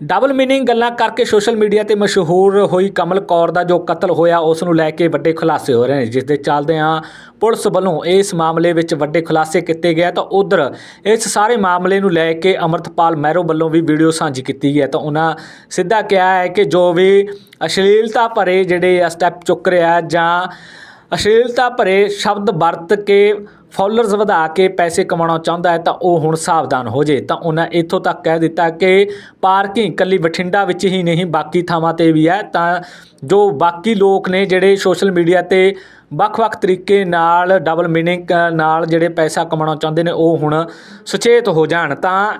Double meaning ਗੱਲਾਂ ਕਰਕੇ social media ਤੇ ਮਸ਼ਹੂਰ ਹੋਈ ਕਮਲ ਕੌਰ ਦਾ ਜੋ ਕਤਲ ਹੋਇਆ, ਉਸ ਨੂੰ ਲੈ ਕੇ ਵੱਡੇ ਖੁਲਾਸੇ ਹੋ ਰਹੇ ਨੇ ਜਿਸ ਦੇ ਚੱਲਦਿਆਂ ਪੁਲਿਸ ਵੱਲੋਂ ਇਸ ਮਾਮਲੇ ਵਿੱਚ ਵੱਡੇ ਖੁਲਾਸੇ ਕੀਤੇ ਗਏ ਤਾਂ ਉਧਰ ਇਸ ਸਾਰੇ ਮਾਮਲੇ ਨੂੰ ਲੈ ਕੇ ਅਮਰਤਪਾਲ ਮਹਿਰੋ ਵੱਲੋਂ ਵੀ ਵੀਡੀਓ ਸਾਂਝੀ ਕੀਤੀ ਗਈ ਹੈ। ਤਾਂ ਉਹਨਾਂ ਸਿੱਧਾ ਕਿਹਾ ਹੈ ਕਿ ਜੋ ਵੀ ਅਸ਼ਲੀਲਤਾ ਭਰੇ ਜਿਹੜੇ ਸਟੈਪ ਚੁੱਕ ਰਿਹਾ ਜਾਂ ਅਸ਼ਲੀਲਤਾ ਭਰੇ ਸ਼ਬਦ ਵਰਤ ਕੇ ਫਾਲੋਅਰਸ ਵਧਾ ਕੇ ਪੈਸੇ ਕਮਾਉਣਾ ਚਾਹੁੰਦਾ ਹੈ ਤਾਂ ਉਹ ਹੁਣ ਸਾਵਧਾਨ ਹੋ ਜੇ। ਤਾਂ ਉਹਨਾਂ ਇੱਥੋਂ ਤੱਕ ਕਹਿ ਦਿੱਤਾ ਕਿ ਪਾਰਕਿੰਗ ਕੱਲੀ ਬਠਿੰਡਾ ਵਿੱਚ ਹੀ ਨਹੀਂ, ਬਾਕੀ ਥਾਵਾਂ ਤੇ ਵੀ ਹੈ। ਤਾਂ ਜੋ ਬਾਕੀ ਲੋਕ ਨੇ ਜਿਹੜੇ ਸੋਸ਼ਲ ਮੀਡੀਆ ਤੇ ਵੱਖ-ਵੱਖ ਤਰੀਕੇ ਨਾਲ ਡਬਲ ਮੀਨਿੰਗ ਨਾਲ ਜਿਹੜੇ ਪੈਸਾ ਕਮਾਉਣਾ ਚਾਹੁੰਦੇ ਨੇ, ਉਹ ਹੁਣ ਸੁਚੇਤ ਹੋ ਜਾਣ। ਤਾਂ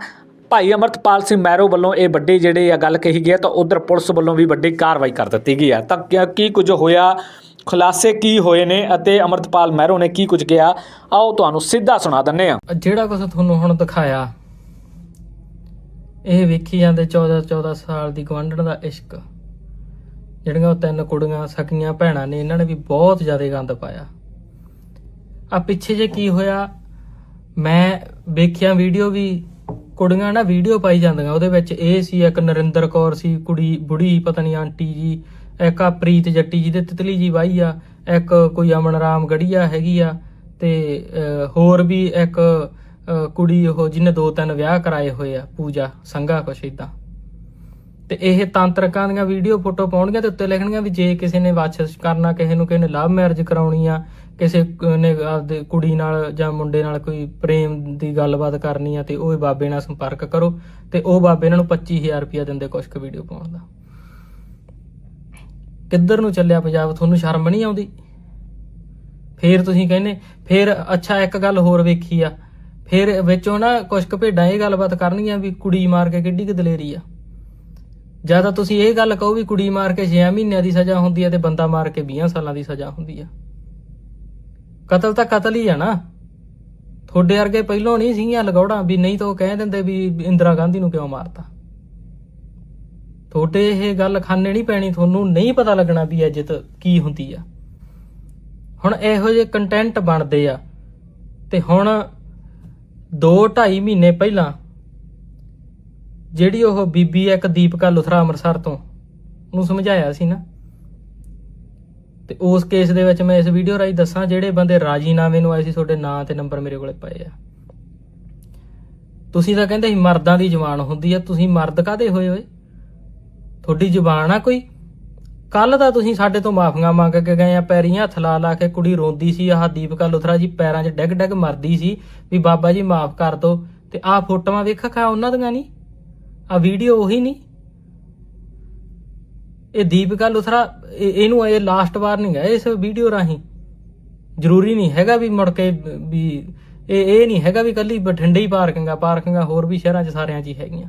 ਭਾਈ ਅਮਰਤਪਾਲ ਸਿੰਘ ਮੈਰੋ ਵੱਲੋਂ ਇਹ ਵੱਡੀ ਜਿਹੜੇ ਆ ਗੱਲ ਕਹੀ ਗਈ ਹੈ, ਤਾਂ ਉਧਰ ਪੁਲਿਸ ਵੱਲੋਂ ਵੀ ਵੱਡੀ ਕਾਰਵਾਈ ਕਰ ਦਿੱਤੀ ਗਈ ਹੈ। ਤਾਂ ਕਿਆ- ਕੀ ਕੁਝ ਹੋਇਆ? ਖੁਲਾਸੇ ਕੀ ਹੋਏ ਨੇ ਅਤੇ ਅਮਰਤਪਾਲ ਮਹਿਰੋ ਨੇ ਕੀ ਕੁਝ ਕਿਹਾ? ਆਓ ਤੁਹਾਨੂੰ ਸਿੱਧਾ ਸੁਣਾ ਦਿੰਨੇ ਆ ਜਿਹੜਾ ਕੁਝ ਤੁਹਾਨੂੰ ਹੁਣ ਦਿਖਾਇਆ, ਇਹ ਵੇਖੀ ਜਾਂਦੇ 14 14 ਸਾਲ ਦੀ ਗਵੰਡਣ ਦਾ ਇਸ਼ਕ। ਜਿਹੜੀਆਂ ਉਹ ਤਿੰਨ ਕੁੜੀਆਂ, ਸਕੀਆਂ ਭੈਣਾਂ ਨੇ, ਇਹਨਾਂ ਨੇ ਵੀ ਬਹੁਤ ਜ਼ਿਆਦਾ ਗੰਦ ਪਾਇਆ। ਆ ਪਿੱਛੇ ਜੇ ਕੀ ਹੋਇਆ, ਮੈਂ ਵੇਖਿਆ ਵੀਡੀਓ ਵੀ, ਕੁੜੀਆਂ ਨਾ ਵੀਡੀਓ ਪਾਈ ਜਾਂਦੀਆਂ, ਉਹਦੇ ਵਿੱਚ ਇਹ ਸੀ, ਇੱਕ ਨਰਿੰਦਰ ਕੌਰ ਸੀ, ਕੁੜੀ, ਬੁੜੀ, ਪਤਾ ਨਹੀਂ ਆਂਟੀ ਜੀ ਇੱਕ ਆ ਪ੍ਰੀਤ ਜੱਟੀ ਜੀ ਦੇ ਤਿਤਲੀ ਜੀ ਵਾਈ ਆ, ਇੱਕ ਕੋਈ ਅਮਨ ਰਾਮ ਗੜੀਆ ਹੈਗੀ ਆ ਤੇ ਹੋਰ ਵੀ ਇੱਕ ਕੁੜੀ ਉਹ ਜਿਹਨੇ ਦੋ ਤਿੰਨ ਵਿਆਹ ਕਰਾਏ ਹੋਏ ਆ, ਪੂਜਾ, ਸੰਘਾ ਕੁਛ ਇਦਾਂ ਤੇ ਇਹ ਤਾਂਤਰਿਕਾਂ ਦੀਆਂ ਵੀਡੀਓ ਫੋਟੋ ਪਾਉਣਗੀਆਂ ਤੇ ਉੱਤੇ ਲਿਖਣਗੀਆਂ ਵੀ ਜੇ ਕਿਸੇ ਨੇ ਵਾਚਸ ਕਰਨਾ, ਕਿਸੇ ਨੂੰ ਕਿਸੇ ਨੇ ਲਵ ਮੈਰਿਜ ਕਰਾਉਣੀ ਆ, ਕਿਸੇ ਨੇ ਆਪਦੇ ਕੁੜੀ ਨਾਲ ਜਾਂ ਮੁੰਡੇ ਨਾਲ ਕੋਈ ਪ੍ਰੇਮ ਦੀ ਗੱਲਬਾਤ ਕਰਨੀ ਆ ਤੇ ਉਹ ਬਾਬੇ ਨਾਲ ਸੰਪਰਕ ਕਰੋ ਤੇ ਉਹ ਬਾਬੇ ਇਹਨਾਂ ਨੂੰ 25000 ਰੁਪਇਆ ਦਿੰਦੇ ਕੁਛ ਕੁ ਵੀਡੀਓ ਪਾਉਣ ਦਾ। ਕਿੱਧਰ ਨੂੰ ਚੱਲਿਆ ਪੰਜਾਬ? ਤੁਹਾਨੂੰ ਸ਼ਰਮ ਨਹੀਂ ਆਉਂਦੀ? ਫੇਰ ਤੁਸੀਂ ਕਹਿੰਦੇ, ਫੇਰ ਅੱਛਾ ਇੱਕ ਗੱਲ ਹੋਰ ਵੇਖੀ ਆ। ਫੇਰ ਵਿੱਚੋਂ ਨਾ ਕੁਝ ਕੁ ਭੇਡਾਂ ਇਹ ਗੱਲਬਾਤ ਕਰਨੀਆਂ ਵੀ ਕੁੜੀ ਮਾਰ ਕੇ ਕਿੱਡੀ ਕੁ ਦਲੇਰੀ ਆ। ਜ਼ਿਆਦਾ ਤੁਸੀਂ ਇਹ ਗੱਲ ਕਹੋ ਵੀ ਕੁੜੀ ਮਾਰ ਕੇ 6 ਮਹੀਨਿਆਂ ਦੀ ਸਜ਼ਾ ਹੁੰਦੀ ਆ ਤੇ ਬੰਦਾ ਮਾਰ ਕੇ 20 ਸਾਲਾਂ ਦੀ ਸਜ਼ਾ ਹੁੰਦੀ ਆ। ਕਤਲ ਤਾਂ ਕਤਲ ਹੀ ਆ ਨਾ। ਤੁਹਾਡੇ ਵਰਗੇ ਪਹਿਲੋਂ ਨਹੀਂ ਸੀਗੀਆਂ ਲਗੌੜਾਂ ਵੀ ਨਹੀਂ ਤਾਂ ਉਹ ਕਹਿ ਦਿੰਦੇ ਵੀ ਇੰਦਰਾ ਗਾਂਧੀ ਨੂੰ ਕਿਉਂ ਮਾਰਤਾ? ਤੁਹਾਡੇ ਇਹ ਗੱਲ ਖਾਨੇ ਨਹੀਂ ਪੈਣੀ, ਤੁਹਾਨੂੰ ਨਹੀਂ ਪਤਾ ਲੱਗਣਾ ਵੀ ਇੱਜ਼ਤ ਕੀ ਹੁੰਦੀ ਆ। ਹੁਣ ਇਹੋ ਜਿਹੇ ਕੰਟੈਂਟ ਬਣਦੇ ਆ ਤੇ ਹੁਣ 2 2.5 ਮਹੀਨੇ ਪਹਿਲਾਂ ਜਿਹੜੀ ਉਹ ਬੀਬੀ ਇੱਕ ਦੀਪਕਾ ਲੁਥਰਾ ਅੰਮ੍ਰਿਤਸਰ ਤੋਂ ਨੂੰ ਸਮਝਾਇਆ ਸੀ ਨਾ। ਤੇ ਉਸ ਕੇਸ ਦੇ ਵਿੱਚ ਮੈਂ ਇਸ ਵੀਡੀਓ ਰਾਹੀਂ ਦੱਸਾਂ, ਜਿਹੜੇ ਬੰਦੇ ਰਾਜੀਨਾਮੇ ਨੂੰ ਆਏ ਸੀ, ਤੁਹਾਡੇ ਨਾਂ ਤੇ ਨੰਬਰ ਮੇਰੇ ਕੋਲੇ ਪਏ ਆ। ਤੁਸੀਂ ਤਾਂ ਕਹਿੰਦੇ ਸੀ ਮਰਦਾਂ ਦੀ ਜਵਾਨ ਹੁੰਦੀ ਆ, ਤੁਸੀਂ ਮਰਦ ਕਾਦੇ ਹੋਏ ਹੋਏ? ਤੁਹਾਡੀ ਜ਼ੁਬਾਨ ਆ ਕੋਈ? ਕੱਲ ਦਾ ਤੁਸੀਂ ਸਾਡੇ ਤੋਂ ਮਾਫੀਆਂ ਮੰਗ ਕੇ ਗਏ ਆ ਪੈਰੀਆਂ ਹੱਥ ਲਾ ਲਾ ਕੇ ਕੁੜੀ ਰੋਂਦੀ ਸੀ, ਆਹ ਦੀਪਕਾ ਲੁਥਰਾ ਜੀ ਪੈਰਾਂ 'ਚ ਡਿੱਗ ਡਿੱਗ ਮਰਦੀ ਸੀ ਵੀ ਬਾਬਾ ਜੀ ਮਾਫ ਕਰ ਦਿਓ ਤੇ ਆਹ ਫੋਟੋਆਂ ਵੇਖ ਖਾ ਉਹਨਾਂ ਦੀਆਂ ਨਹੀਂ? ਆ ਵੀਡੀਓ ਉਹੀ ਨਹੀਂ? ਇਹ ਦੀਪਕਾ ਲੁਥਰਾ ਇਹ- ਇਹਨੂੰ ਇਹ ਲਾਸਟ ਵਾਰ ਨਹੀਂ ਹੈ ਇਸ ਵੀਡੀਓ ਰਾਹੀਂ? ਜ਼ਰੂਰੀ ਨਹੀਂ ਹੈਗਾ ਵੀ ਮੁੜ ਕੇ ਵੀ, ਇਹ ਇਹ ਨਹੀਂ ਹੈਗਾ ਵੀ ਕੱਲੀ ਬਠਿੰਡੇ ਹੀ ਪਾਰਕਿੰਗਾਂ ਪਾਰਕਿੰਗਾਂ ਹੋਰ ਵੀ ਸ਼ਹਿਰਾਂ 'ਚ ਸਾਰਿਆਂ 'ਚ ਹੀ ਹੈਗੀਆਂ।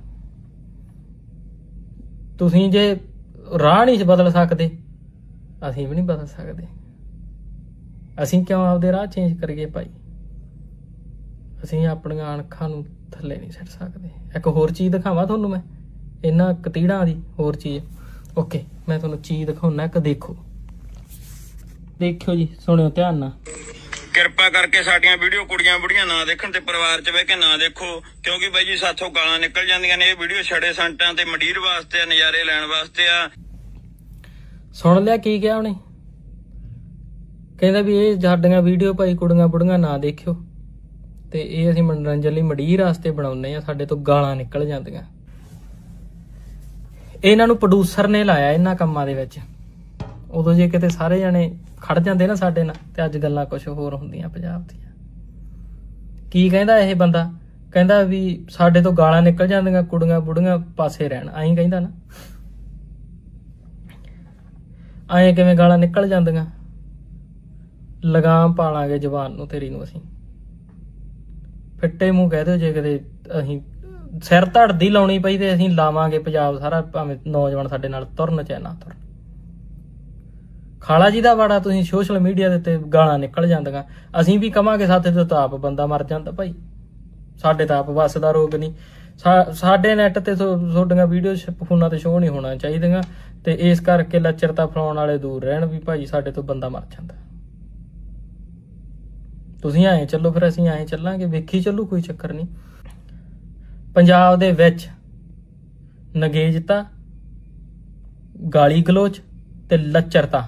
ਤੁਸੀਂ ਜੇ ਰਾਹ ਨਹੀਂ ਬਦਲ ਸਕਦੇ, ਅਸੀਂ ਵੀ ਨਹੀਂ ਬਦਲ ਸਕਦੇ। ਅਸੀਂ ਕਿਉਂ ਆਪਦੇ ਰਾਹ ਚੇਂਜ ਕਰੀਏ ਭਾਈ? ਅਸੀਂ ਆਪਣੀਆਂ ਅਣਖਾਂ ਨੂੰ ਥੱਲੇ ਨਹੀਂ ਛੱਡ ਸਕਦੇ। ਇੱਕ ਹੋਰ ਚੀਜ਼ ਦਿਖਾਵਾਂ ਤੁਹਾਨੂੰ ਮੈਂ, ਇਹਨਾਂ ਕਤੀੜਾਂ ਦੀ ਹੋਰ ਚੀਜ਼। ਓਕੇ, ਮੈਂ ਤੁਹਾਨੂੰ ਚੀਜ਼ ਦਿਖਾਉਣਾ, ਇੱਕ ਦੇਖੋ। ਦੇਖਿਓ ਜੀ, ਸੁਣਿਓ ਧਿਆਨ ਨਾਲ। ਕਿਰਪਾ ਕਰਕੇ ਸਾਡੀਆਂ ਵੀਡੀਓ ਕੁੜੀਆਂ ਬੁੜੀਆਂ ਨਾ ਦੇਖਣ ਤੇ ਪਰਿਵਾਰ 'ਚ ਬਹਿ ਕੇ ਨਾ ਦੇਖੋ। ਕਿਉਂਕਿ ਬਾਈ ਜੀ ਸਾਥੋਂ ਗਾਲਾਂ ਨਿਕਲ ਜਾਂਦੀਆਂ ਨੇ, ਇਹ ਵੀਡੀਓ ਛੜੇ ਸੰਟਾਂ ਤੇ ਮੰਡੀਰ ਵਾਸਤੇ ਆ, ਨਜ਼ਾਰੇ ਲੈਣ ਵਾਸਤੇ ਆ। ਸੁਣ ਲਿਆ ਕੀ ਕਿਹਾ ਉਹਨੇ? ਕਹਿੰਦਾ ਵੀ ਇਹ ਸਾਡੀਆਂ ਵੀਡੀਓ ਭਾਈ ਕੁੜੀਆਂ ਬੁੜੀਆਂ ਨਾ ਦੇਖਿਓ। ਤੇ ਇਹ ਅਸੀਂ ਮਨੋਰੰਜਨ ਲਈ ਮਡੀਰ ਵਾਸਤੇ ਬਣਾਉਂਦੇ ਆ, ਸਾਡੇ ਤੋਂ ਗਾਲਾਂ ਨਿਕਲ ਜਾਂਦੀਆਂ। ਇਹਨਾਂ ਨੂੰ ਪ੍ਰੋਡਿਊਸਰ ਨੇ ਲਾਇਆ ਇਹਨਾਂ ਕੰਮਾਂ ਦੇ ਵਿੱਚ। ਉਦੋਂ ਜੇ ਕਿਤੇ ਸਾਰੇ ਜਣੇ ਖੜ ਜਾਂਦੇ ਨਾ ਸਾਡੇ ਨਾਲ, ਤੇ ਅੱਜ ਗੱਲਾਂ ਕੁਝ ਹੋਰ ਹੁੰਦੀਆਂ ਪੰਜਾਬ ਦੀਆਂ। ਕੀ ਕਹਿੰਦਾ ਇਹ ਬੰਦਾ? ਕਹਿੰਦਾ ਵੀ ਸਾਡੇ ਤੋਂ ਗਾਲਾਂ ਨਿਕਲ ਜਾਂਦੀਆਂ, ਕੁੜੀਆਂ ਬੁੜੀਆਂ ਪਾਸੇ ਰਹਿਣ। ਐਂ ਕਹਿੰਦਾ ਨਾ। ਐਂ ਕਿਵੇਂ ਗਾਲਾਂ ਨਿਕਲ ਜਾਂਦੀਆਂ? ਲਗਾਮ ਪਾਲਾਂਗੇ ਜ਼ਬਾਨ ਨੂੰ ਤੇਰੀ ਨੂੰ ਅਸੀਂ। ਫਿੱਟੇ ਮੂੰਹ ਕਹਿ ਦਿਓ ਜੇ ਕਦੇ ਅਸੀਂ ਸਿਰ ਧੜਦੀ ਲਾਉਣੀ ਪਈ ਤੇ ਅਸੀਂ ਲਾਵਾਂਗੇ ਪੰਜਾਬ ਸਾਰਾ, ਭਾਵੇਂ ਨੌਜਵਾਨ ਸਾਡੇ ਨਾਲ ਤੁਰਨ ਚਾਹੇ ਨਾ ਤੁਰਨ। ਖਾਲਾ ਜੀ ਦਾ ਵਾੜਾ ਤੁਸੀਂ ਸੋਸ਼ਲ ਮੀਡੀਆ ਦੇ ਉੱਤੇ ਗਾਲਾਂ ਨਿਕਲ ਜਾਂਦੀਆਂ। ਅਸੀਂ ਵੀ ਕਵਾਂਗੇ ਸਾਥੇ ਤੋਂ ਤਾਂ ਆਪ ਬੰਦਾ ਮਰ ਜਾਂਦਾ ਭਾਈ। ਸਾਡੇ ਤਾਂ ਆਪ ਵੱਸ ਦਾ ਰੋਗ ਨਹੀਂ। ਸਾਡੇ ਨੈਟ ਤੇ ਤੁਹਾਡੀਆਂ ਵੀਡੀਓ ਫੋਨਾਂ ਤੇ ਸ਼ੋਅ ਨਹੀਂ ਹੋਣਾ ਚਾਹੀਦੀਆਂ। ਤੇ ਇਸ ਕਰਕੇ ਲੱਚਰਤਾ ਫਲਾਉਣ ਵਾਲੇ ਦੂਰ ਰਹਿਣ ਵੀ ਭਾਈ ਸਾਡੇ ਤੋਂ ਬੰਦਾ ਮਰ ਜਾਂਦਾ। ਤੁਸੀਂ ਆਏ ਚੱਲੋ ਫਿਰ, ਅਸੀਂ ਆਏ ਚੱਲਾਂਗੇ। ਵੇਖੀ ਚੱਲੂ, ਕੋਈ ਚੱਕਰ ਨਹੀਂ। ਪੰਜਾਬ ਦੇ ਵਿੱਚ ਨਗੇਜਤਾ ਗਾਲੀ ਗਲੋਚ ਤੇ ਲੱਚਰਤਾ।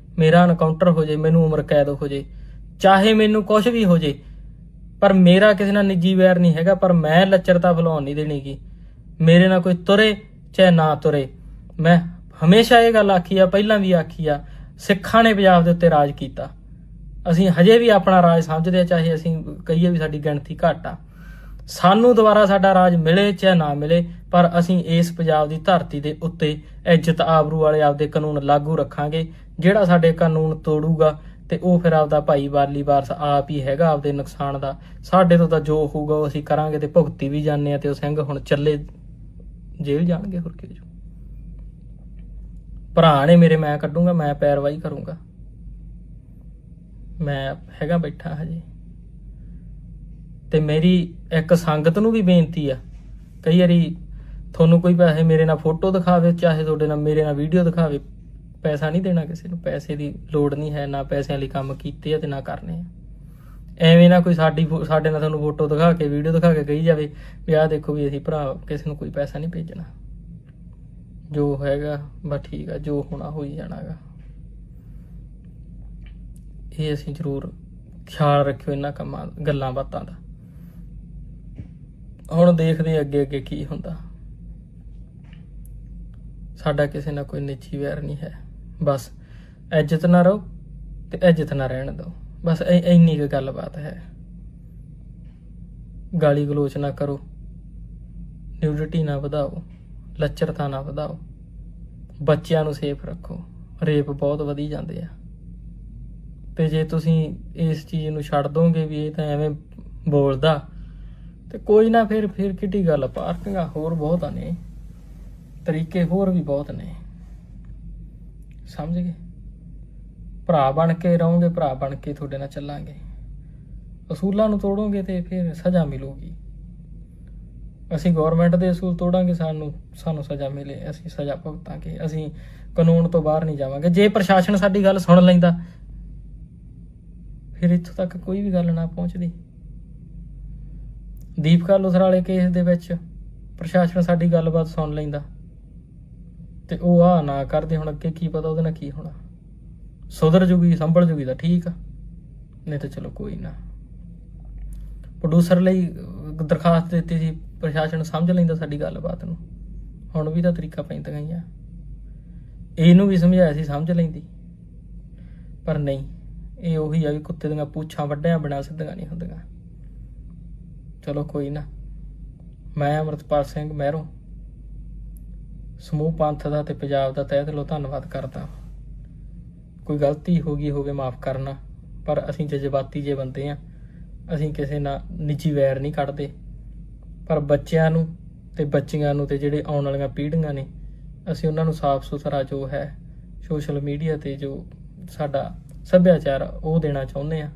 ਮੇਰਾ ਐਨਕਾਊਂਟਰ ਹੋ ਜੇ, ਮੈਨੂੰ ਉਮਰ ਕੈਦ ਹੋ ਜੇ, ਚਾਹੇ ਮੈਨੂੰ ਕੁਝ ਵੀ ਹੋ ਜੇ, ਪਰ ਮੇਰਾ ਕਿਸੇ ਨਾਲ ਨਿੱਜੀ ਵੈਰ ਨਹੀਂ ਹੈਗਾ, ਪਰ ਮੈਂ ਲੱਚਰਤਾ ਫਲਾਉਣ ਨਹੀਂ ਦੇਣੀਗੀ ਮੇਰੇ ਨਾਲ ਕੋਈ ਤੁਰੇ ਚਾਹੇ ਨਾ ਤੁਰੇ। ਮੈਂ ਹਮੇਸ਼ਾ ਇਹ ਗੱਲ ਆਖੀ ਆ, ਪਹਿਲਾਂ ਵੀ ਆਖੀ ਆ, ਸਿੱਖਾਂ ਨੇ ਪੰਜਾਬ ਦੇ ਉੱਤੇ ਰਾਜ ਕੀਤਾ। ਅਸੀਂ ਹਜੇ ਵੀ ਆਪਣਾ ਰਾਜ ਸਮਝਦੇ ਆ, ਚਾਹੇ ਅਸੀਂ ਕਹੀਏ ਵੀ ਸਾਡੀ ਗਿਣਤੀ ਘੱਟ ਆ। ਸਾਨੂੰ ਦੁਬਾਰਾ ਸਾਡਾ ਰਾਜ ਮਿਲੇ ਚਾਹੇ ਨਾ ਮਿਲੇ, ਪਰ ਅਸੀਂ ਇਸ ਪੰਜਾਬ ਦੀ ਧਰਤੀ ਦੇ ਉੱਤੇ ਇੱਜ਼ਤ ਆਬਰੂ ਵਾਲੇ ਆਪਦੇ ਕਾਨੂੰਨ ਲਾਗੂ ਰੱਖਾਂਗੇ ਜਿਹੜਾ ਸਾਡੇ ਕਾਨੂੰਨ ਤੋੜੂਗਾ ਤੇ ਉਹ ਫਿਰ ਆਪਦਾ ਭਾਈ ਵਾਲੀ ਵਾਰਸ ਆਪ ਹੀ ਹੈਗਾ, ਆਪਦੇ ਨੁਕਸਾਨ ਦਾ। ਸਾਡੇ ਤੋਂ ਤਾਂ ਜੋ ਹੋਊਗਾ, ਉਹ ਅਸੀਂ ਕਰਾਂਗੇ ਤੇ ਭੁਗਤੀ ਵੀ ਜਾਂਦੇ ਆ ਤੇ ਉਹ ਸਿੰਘ ਹੁਣ ਚੱਲੇ ਜੇਲ੍ਹ ਜਾਣਗੇ, ਹੋਰ ਕੀ ਭਰਾ ਨੇ ਮੇਰੇ, ਮੈਂ ਕੱਢੂੰਗਾ, ਮੈਂ ਪੈਰਵਾਈ ਕਰੂੰਗਾ। ਮੈਂ ਹੈਗਾ ਬੈਠਾ ਹਜੇ। ਤੇ ਮੇਰੀ ਇੱਕ ਸੰਗਤ ਨੂੰ ਵੀ ਬੇਨਤੀ ਆ, ਕਈ ਵਾਰੀ ਤੁਹਾਨੂੰ ਕੋਈ ਪੈਸੇ ਮੇਰੇ ਨਾਲ ਫੋਟੋ ਦਿਖਾਵੇ, ਚਾਹੇ ਤੁਹਾਡੇ ਨਾਲ ਮੇਰੇ ਨਾਲ ਵੀਡੀਓ ਦਿਖਾਵੇ ਪੈਸਾ ਨਹੀਂ ਦੇਣਾ ਕਿਸੇ ਨੂੰ, ਪੈਸੇ ਦੀ ਲੋੜ ਨਹੀਂ ਹੈ, ਨਾ ਪੈਸਿਆਂ ਲਈ ਕੰਮ ਕੀਤੇ ਆ ਤੇ ਨਾ ਕਰਨੇ ਆ। ਐਵੇਂ ਨਾ ਕੋਈ ਸਾਡੀ ਫੋ- ਸਾਡੇ ਨਾਲ ਤੁਹਾਨੂੰ ਫੋਟੋ ਦਿਖਾ ਕੇ, ਵੀਡੀਓ ਦਿਖਾ ਕੇ ਕਹੀ ਜਾਵੇ ਵੀ ਆਹ ਦੇਖੋ ਵੀ ਅਸੀਂ ਭਰਾ ਕਿਸੇ ਨੂੰ ਕੋਈ ਪੈਸਾ ਨਹੀਂ ਭੇਜਣਾ। ਜੋ ਹੈਗਾ, ਬਸ ਠੀਕ ਆ, ਜੋ ਹੋਣਾ ਹੋਈ ਜਾਣਾਗਾ। ਇਹ ਅਸੀਂ ਜ਼ਰੂਰ ਖਿਆਲ ਰੱਖਿਓ ਇਹਨਾਂ ਕੰਮਾਂ, ਗੱਲਾਂ ਬਾਤਾਂ ਦਾ। ਹੁਣ ਦੇਖਦੇ ਅੱਗੇ ਅੱਗੇ ਕੀ ਹੁੰਦਾ। ਸਾਡਾ ਕਿਸੇ ਨਾਲ ਕੋਈ ਨਿੱਜੀ ਵੈਰ ਨਹੀਂ ਹੈ। ਬਸ, ਇੱਜ਼ਤ ਨਾ ਰਹੋ ਤੇ ਇੱਜ਼ਤ ਨਾ ਰਹਿਣ ਦਿਓ। ਬਸ ਇੰਨੀ ਕੁ ਗੱਲਬਾਤ ਹੈ। ਗਾਲੀ ਗਲੋਚ ਨਾ ਕਰੋ। ਨਿਊਡਿਟੀ ਨਾ ਵਧਾਓ, ਲੱਚਰਤਾ ਨਾ ਵਧਾਓ। ਬੱਚਿਆਂ ਨੂੰ ਸੇਫ ਰੱਖੋ। ਰੇਪ ਬਹੁਤ ਵਧੀ ਜਾਂਦੇ ਆ। ਤੇ ਜੇ ਤੁਸੀਂ ਇਸ ਚੀਜ਼ ਨੂੰ ਛੱਡ ਦੋਗੇ ਵੀ ਇਹ ਤਾਂ ਐਵੇਂ ਬੋਲਦਾ, ਤੇ ਕੋਈ ਨਾ ਫਿਰ ਫਿਰ ਕਿੱਡੀ ਗੱਲ ਪਾਰਕਿੰਗਾਂ ਹੋਰ ਬਹੁਤ ਨੇ। ਤਰੀਕੇ ਹੋਰ ਵੀ ਬਹੁਤ ਨੇ। ਸਮਝ ਗਏ? ਭਰਾ ਬਣ ਕੇ ਰਹੋਗੇ, ਭਰਾ ਬਣ ਕੇ ਤੁਹਾਡੇ ਨਾਲ ਚੱਲਾਂਗੇ। ਅਸੂਲਾਂ ਨੂੰ ਤੋੜੋਗੇ ਤੇ ਫਿਰ ਸਜ਼ਾ ਮਿਲੂਗੀ। ਅਸੀਂ ਗਵਰਨਮੈਂਟ ਦੇ ਅਸੂਲ ਤੋੜਾਂਗੇ, ਸਾਨੂੰ ਸਾਨੂੰ ਸਜ਼ਾ ਮਿਲੇ, ਅਸੀਂ ਸਜ਼ਾ ਭੁਗਤਾਂਗੇ। ਅਸੀਂ ਕਾਨੂੰਨ ਤੋਂ ਬਾਹਰ ਨਹੀਂ ਜਾਵਾਂਗੇ। ਜੇ ਪ੍ਰਸ਼ਾਸਨ ਸਾਡੀ ਗੱਲ ਸੁਣ ਲੈਂਦਾ, ਫਿਰ ਇੱਥੋਂ ਤੱਕ ਕੋਈ ਵੀ ਗੱਲ ਨਾ ਪਹੁੰਚਦੀ। ਦੀਪਕਾ ਲੁਸਰਾਲੇ ਕੇਸ ਦੇ ਵਿੱਚ ਪ੍ਰਸ਼ਾਸਨ ਸਾਡੀ ਗੱਲਬਾਤ ਸੁਣ ਲੈਂਦਾ। ਤੇ ਉਹ ਆ ਨਾ ਕਰਦੇ ਹੁਣ ਅੱਗੇ ਕੀ ਪਤਾ ਉਹਦੇ ਨਾਲ ਕੀ ਹੋਣਾ। ਸੁਧਰ ਜੂਗੀ, ਸੰਭਲ ਜੂਗੀ ਤਾਂ ਠੀਕ ਆ। ਨਹੀਂ ਤਾਂ ਚਲੋ ਕੋਈ ਨਾ। ਪ੍ਰੋਡਿਊਸਰ ਲਈ ਦਰਖਾਸਤ ਦਿੱਤੀ ਸੀ, ਪ੍ਰਸ਼ਾਸਨ ਸਮਝ ਲੈਂਦਾ ਸਾਡੀ ਗੱਲਬਾਤ ਨੂੰ। ਹੁਣ ਵੀ ਤਾਂ ਤਰੀਕਾ ਪੈਂਦਾ ਹੀ ਆ। ਇਹਨੂੰ ਵੀ ਸਮਝਾਇਆ ਸੀ, ਸਮਝ ਲੈਂਦੀ। ਪਰ ਨਹੀਂ, ਇਹ ਉਹੀ ਆ ਵੀ ਕੁੱਤੇ ਦੀਆਂ ਪੂਛਾਂ ਵੱਡਿਆਂ ਬਣਾ ਸਿੱਧੀਆਂ ਨਹੀਂ ਹੁੰਦੀਆਂ। ਚਲੋ ਕੋਈ ਨਾ। ਮੈਂ ਅਮਰਤਪਾਲ ਸਿੰਘ ਮਹਿਰੋਂ। ਸਮੂਹ ਪੰਥ ਦਾ ਤੇ ਪੰਜਾਬ ਦਾ ਤਹਿ ਦਿਲੋਂ ਧੰਨਵਾਦ ਕਰਦਾ। ਕੋਈ ਗਲਤੀ ਹੋ ਗਈ ਹੋਵੇ ਮਾਫ ਕਰਨਾ ਪਰ ਅਸੀਂ ਜਜ਼ਬਾਤੀ ਜੇ ਬੰਦੇ ਆ ਅਸੀਂ ਕਿਸੇ ਨਾਲ ਨਿੱਜੀ ਵੈਰ ਨਹੀਂ ਕੱਢਦੇ। ਪਰ ਬੱਚਿਆਂ ਨੂੰ ਤੇ ਬੱਚੀਆਂ ਨੂੰ ਤੇ ਜਿਹੜੇ ਆਉਣ ਵਾਲੀਆਂ ਪੀੜ੍ਹੀਆਂ ਨੇ ਅਸੀਂ ਉਹਨਾਂ ਨੂੰ ਸਾਫ਼ ਸੁਥਰਾ ਜੋ ਹੈ ਸੋਸ਼ਲ ਮੀਡੀਆ ਤੇ ਜੋ ਸਾਡਾ ਸੱਭਿਆਚਾਰ ਆ, ਉਹ ਦੇਣਾ ਚਾਹੁੰਦੇ ਆ।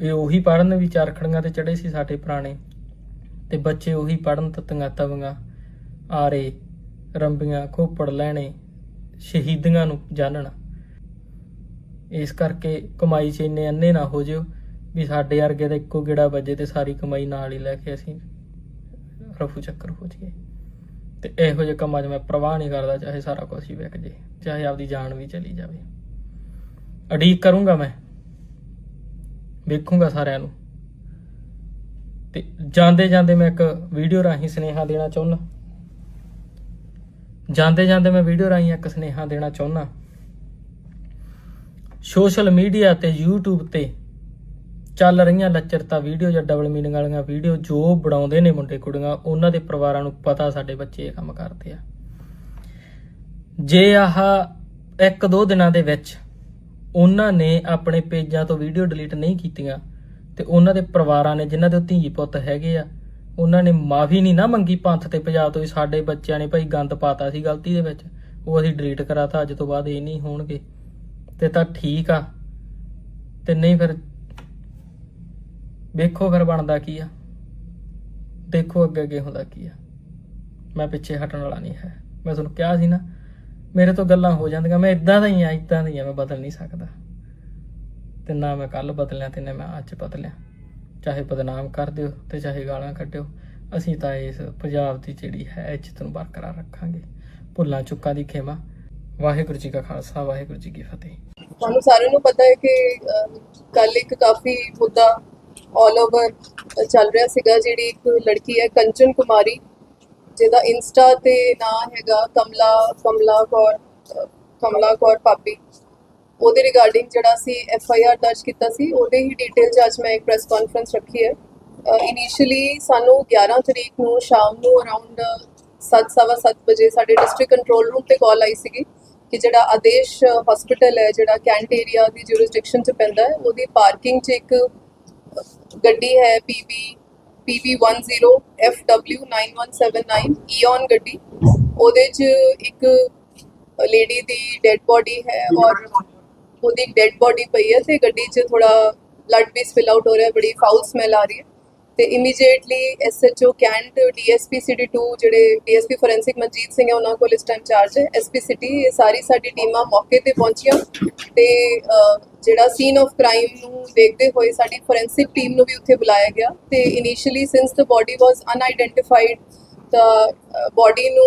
ਇਹ ਉਹੀ ਪੜਨ ਵੀ ਚਰਖੜੀਆਂ ਤੇ ਚੜੇ ਸੀ ਸਾਡੇ ਪੁਰਾਣੇ ਤੇ ਬੱਚੇ ਉਹੀ ਪੜਨ ਤਤੀਆਂ ਤਵੀਆਂ ਆਰੇ ਰੰਬੀਆਂ ਖੋਪੜ ਲੈਣੇ, ਸ਼ਹੀਦੀਆਂ ਨੂੰ ਜਾਣਨ ਇਸ ਕਰਕੇ ਕਮਾਈ 'ਚ ਇੰਨੇ ਅੰਨੇ ਨਾ ਹੋ ਜਿਓ ਵੀ ਸਾਡੇ ਵਰਗੇ ਦਾ ਇੱਕੋ ਗਿੜਾ ਵੱਜੇ ਤੇ ਸਾਰੀ ਕਮਾਈ ਨਾਲ ਹੀ ਲੈ ਕੇ ਅਸੀਂ ਰਫੂ ਚੱਕਰ ਹੋ ਜਾਈਏ। ਤੇ ਇਹੋ ਜਿਹੇ ਕੰਮਾਂ 'ਚ ਮੈਂ ਪ੍ਰਵਾਹ ਨਹੀਂ ਕਰਦਾ, ਚਾਹੇ ਸਾਰਾ ਕੁਝ ਹੀ ਵਿਕ ਜੇ, ਚਾਹੇ ਆਪਦੀ ਜਾਨ ਵੀ ਚਲੀ ਜਾਵੇ। ਅਡੀਕ ਕਰੂੰਗਾ ਮੈਂ। ਵੇਖੂੰਗਾ ਸਾਰਿਆਂ ਨੂੰ। ਤੇ ਜਾਂਦੇ ਜਾਂਦੇ ਮੈਂ ਇੱਕ ਵੀਡੀਓ ਰਾਹੀਂ ਸੁਨੇਹਾ ਦੇਣਾ ਚਾਹੁੰਦਾ। ਜਾਂਦੇ ਜਾਂਦੇ ਮੈਂ ਵੀਡੀਓ ਰਾਹੀਂ ਇੱਕ ਸੁਨੇਹਾ ਦੇਣਾ ਚਾਹੁੰਦਾ ਸੋਸ਼ਲ ਮੀਡੀਆ ਤੇ YouTube ਤੇ ਚੱਲ ਰਹੀਆਂ ਲੱਚਰਤਾ ਵੀਡੀਓ ਜਾਂ ਡਬਲ ਮੀਨਿੰਗ ਵਾਲੀਆਂ ਵੀਡੀਓ ਜੋ ਬਣਾਉਂਦੇ ਨੇ ਮੁੰਡੇ ਕੁੜੀਆਂ, ਉਹਨਾਂ ਦੇ ਪਰਿਵਾਰਾਂ ਨੂੰ ਪਤਾ ਸਾਡੇ ਬੱਚੇ ਇਹ ਕੰਮ ਕਰਦੇ ਆ। ਜੇ ਆਹ ਇੱਕ ਦੋ ਦਿਨਾਂ ਦੇ ਵਿੱਚ ਉਹਨਾਂ ਨੇ ਆਪਣੇ ਪੇਜਾਂ ਤੋਂ ਵੀਡੀਓ ਡਿਲੀਟ ਨਹੀਂ ਕੀਤੀਆਂ, ਤੇ ਉਹਨਾਂ ਦੇ ਪਰਿਵਾਰਾਂ ਨੇ ਜਿਨ੍ਹਾਂ ਦੇ ਧੀ ਪੁੱਤ ਹੈਗੇ ਆ ਉਹਨਾਂ ਨੇ ਮਾਫੀ ਨਹੀਂ ਨਾ ਮੰਗੀ ਪੰਥ ਤੇ ਪੰਜਾਬ ਤੋਂ ਵੀ ਸਾਡੇ ਬੱਚਿਆਂ ਨੇ ਭਾਈ ਗੰਦ ਪਾਤਾ ਸੀ ਗਲਤੀ ਦੇ ਵਿੱਚ। ਉਹ ਅਸੀਂ ਡਿਲੀਟ ਕਰਾਤਾ, ਅੱਜ ਤੋਂ ਬਾਅਦ ਇਹ ਨਹੀਂ ਹੋਣਗੇ। ਤੇ ਤਾਂ ਠੀਕ ਆ। ਤੇ ਨਹੀਂ ਫਿਰ ਵੇਖੋ ਫਿਰ ਬਣਦਾ ਕੀ ਆ। ਦੇਖੋ ਅੱਗੇ ਅੱਗੇ ਹੁੰਦਾ ਕੀ ਆ। ਮੈਂ ਪਿੱਛੇ ਹਟਣ ਵਾਲਾ ਨਹੀਂ ਹੈ। ਮੈਂ ਤੁਹਾਨੂੰ ਕਿਹਾ ਸੀ ਨਾ, ਮੇਰੇ ਤੋਂ ਗੱਲਾਂ ਹੋ ਜਾਂਦੀਆਂ। ਮੈਂ ਇਦਾਂ ਦਾ ਹੀ ਆ ਇਦਾਂ ਦਾ ਹੀ ਆ। ਮੈਂ ਬਦਲ ਨਹੀਂ ਸਕਦਾ। ਤੇ ਨਾ ਮੈਂ ਕੱਲ ਬਦਲਿਆ ਤੇ ਨਾ ਮੈਂ ਅੱਜ ਬਦਲਿਆ। ਚਾਹੇ ਬਦਨਾਮ ਕਰ ਦਿਓ ਤੇ ਚਾਹੇ ਗਾਲਾਂ ਕੱਢਿਓ, ਅਸੀਂ ਤਾਂ ਇਸ ਪੰਜਾਬ ਦੀ ਜਿਹੜੀ ਹੈ ਇੱਜ਼ਤ ਨੂੰ ਬਰਕਰਾਰ ਰੱਖਾਂਗੇ। ਭੁੱਲਾਂ ਚੁੱਕਾਂ ਦੀ ਖੇਮਾ। ਵਾਹਿਗੁਰੂ ਜੀ ਕਾ ਖਾਲਸਾ, ਵਾਹਿਗੁਰੂ ਜੀ ਕੀ ਫਤਿਹ। ਤੁਹਾਨੂੰ ਸਾਰਿਆਂ ਨੂੰ ਪਤਾ ਹੈ ਕਿ ਕੱਲ ਇੱਕ ਕਾਫੀ ਮੁੱਦਾ ਆਲ ਓਵਰ ਚੱਲ ਰਿਹਾ ਸੀਗਾ, ਜਿਹੜੀ ਇੱਕ ਲੜਕੀ ਹੈ ਕੰਚਨ ਕੁਮਾਰੀ, ਜਿਹਦਾ ਇੰਸਟਾ ਤੇ ਨਾਂ ਹੈਗਾ ਕਮਲਾ ਕਮਲਾ ਕੌਰ ਕਮਲਾ ਕੌਰ ਪਾਪੀ ਉਹਦੇ ਰਿਗਾਰਡਿੰਗ ਜਿਹੜਾ ਸੀ ਐਫ ਆਈ ਆਰ ਦਰਜ ਕੀਤਾ ਸੀ, ਉਹਦੇ ਹੀ ਡਿਟੇਲ ਚ ਅੱਜ ਮੈਂ ਇੱਕ ਪ੍ਰੈਸ ਕਾਨਫਰੰਸ ਰੱਖੀ ਹੈ। ਇਨੀਸ਼ੀਅਲੀ ਸਾਨੂੰ 11 ਤਰੀਕ ਨੂੰ ਸ਼ਾਮ ਨੂੰ ਅਰਾਊਂਡ 7:30 ਵਜੇ ਸਾਡੇ ਡਿਸਟ੍ਰਿਕਟ ਕੰਟਰੋਲ ਰੂਮ ਤੇ ਕਾਲ ਆਈ ਸੀਗੀ ਕਿ ਜਿਹੜਾ ਆਦੇਸ਼ ਹਸਪੀਟਲ ਹੈ, ਜਿਹੜਾ ਕੈਂਟ ਏਰੀਆ ਦੀ ਜੁਰਿਸਡਿਕਸ਼ਨ ਚ ਪੈਂਦਾ ਹੈ, ਉਹਦੀ ਪਾਰਕਿੰਗ 'ਚ ਇੱਕ ਗੱਡੀ ਹੈ PB PB10FW9179 ਈਓਨ ਗੱਡੀ। ਉਹਦੇ 'ਚ ਇੱਕ ਲੇਡੀ ਦੀ ਡੈੱਡ ਬੋਡੀ ਹੈ ਔਰ ਉਹਦੀ ਇੱਕ ਡੈੱਡ ਬੋਡੀ ਪਈ ਹੈ ਤੇ ਗੱਡੀ 'ਚ ਥੋੜਾ ਬਲੱਡ ਵੀ ਸਪਿਲ ਆਊਟ ਹੋ ਰਿਹਾ, ਬੜੀ ਫਾਊਲ ਸਮੈਲ ਆ ਰਹੀ ਹੈ। ਤੇ immediately SHO cantt DSP city 2 ਜਿਹੜੇ ਡੀਐਸਪੀ ਫੋਰੈਂਸਿਕ ਮਨਜੀਤ ਸਿੰਘ ਹੈ, ਉਹਨਾਂ ਕੋਲ ਇਸ ਟਾਈਮ ਚਾਰਜ ਹੈ। ਐਸਪੀ ਸਿਟੀ ਇਹ ਸਾਰੀ ਸਾਡੀ ਟੀਮਾਂ ਮੌਕੇ ਤੇ ਪਹੁੰਚੀਆਂ ਤੇ ਜਿਹੜਾ ਸੀਨ ਆਫ ਕ੍ਰਾਈਮ ਨੂੰ ਦੇਖਦੇ ਹੋਏ ਸਾਡੀ ਫੋਰੈਂਸਿਕ ਟੀਮ ਨੂੰ ਵੀ ਉੱਥੇ ਬੁਲਾਇਆ ਗਿਆ। ਤੇ initially since the body was unidentified the body ਨੂੰ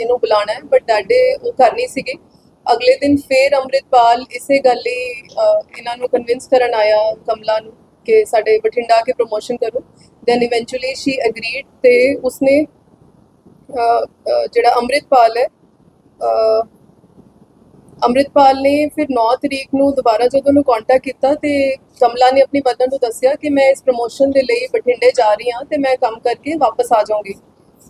ਇਹਨੂੰ ਬੁਲਾਣਾ ਹੈ ਬਟ ਦੈਟ ਡੇ ਉਹ ਕਰ ਨਹੀਂ ਸੀਗੇ। ਅਗਲੇ ਦਿਨ ਫੇਰ ਅੰਮ੍ਰਿਤਪਾਲ ਇਸੇ ਗੱਲ ਲਈ ਇਹਨਾਂ ਨੂੰ ਕਨਵਿੰਸ ਕਰਨ ਆਇਆ ਕਮਲਾ ਨੂੰ ਕਿ ਸਾਡੇ ਬਠਿੰਡਾ ਕੇ ਪ੍ਰੋਮੋਸ਼ਨ ਕਰੋ। ਦੈਨ ਇਵੈਂਚੁਅਲੀ ਸ਼ੀ ਐਗਰੀਡ ਤੇ ਉਸਨੇ ਜਿਹੜਾ ਅੰਮ੍ਰਿਤਪਾਲ ਹੈ ਅਹ, ਅੰਮ੍ਰਿਤਪਾਲ ਨੇ ਫਿਰ 9 ਤਰੀਕ ਨੂੰ ਦੁਬਾਰਾ ਜਦੋਂ ਉਹਨੂੰ ਕੰਟੈਕਟ ਕੀਤਾ ਤੇ ਕਮਲਾ ਨੇ ਆਪਣੀ ਮਦਰ ਨੂੰ ਦੱਸਿਆ ਕਿ ਮੈਂ ਇਸ ਪ੍ਰੋਮੋਸ਼ਨ ਦੇ ਲਈ ਬਠਿੰਡੇ ਜਾ ਰਹੀ ਹਾਂ ਤੇ ਮੈਂ ਕੰਮ ਕਰਕੇ ਵਾਪਸ ਆ ਜਾਊਂਗੀ।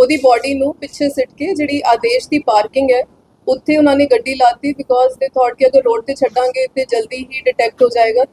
ਉਹਦੀ ਬਾਡੀ ਨੂੰ ਪਿੱਛੇ ਸਿੱਟ ਕੇ ਜਿਹੜੀ ਆਦੇਸ਼ ਦੀ ਪਾਰਕਿੰਗ ਹੈ, ਉੱਥੇ ਉਹਨਾਂ ਨੇ ਗੱਡੀ ਲਾਤੀ ਬਿਕੋਜ਼ ਦੇ ਥਾਟ ਕਿ ਅਗਰ ਰੋਡ ਤੇ ਛੱਡਾਂਗੇ ਤੇ ਜਲਦੀ ਹੀ ਡਿਟੈਕਟ ਹੋ ਜਾਏਗਾ।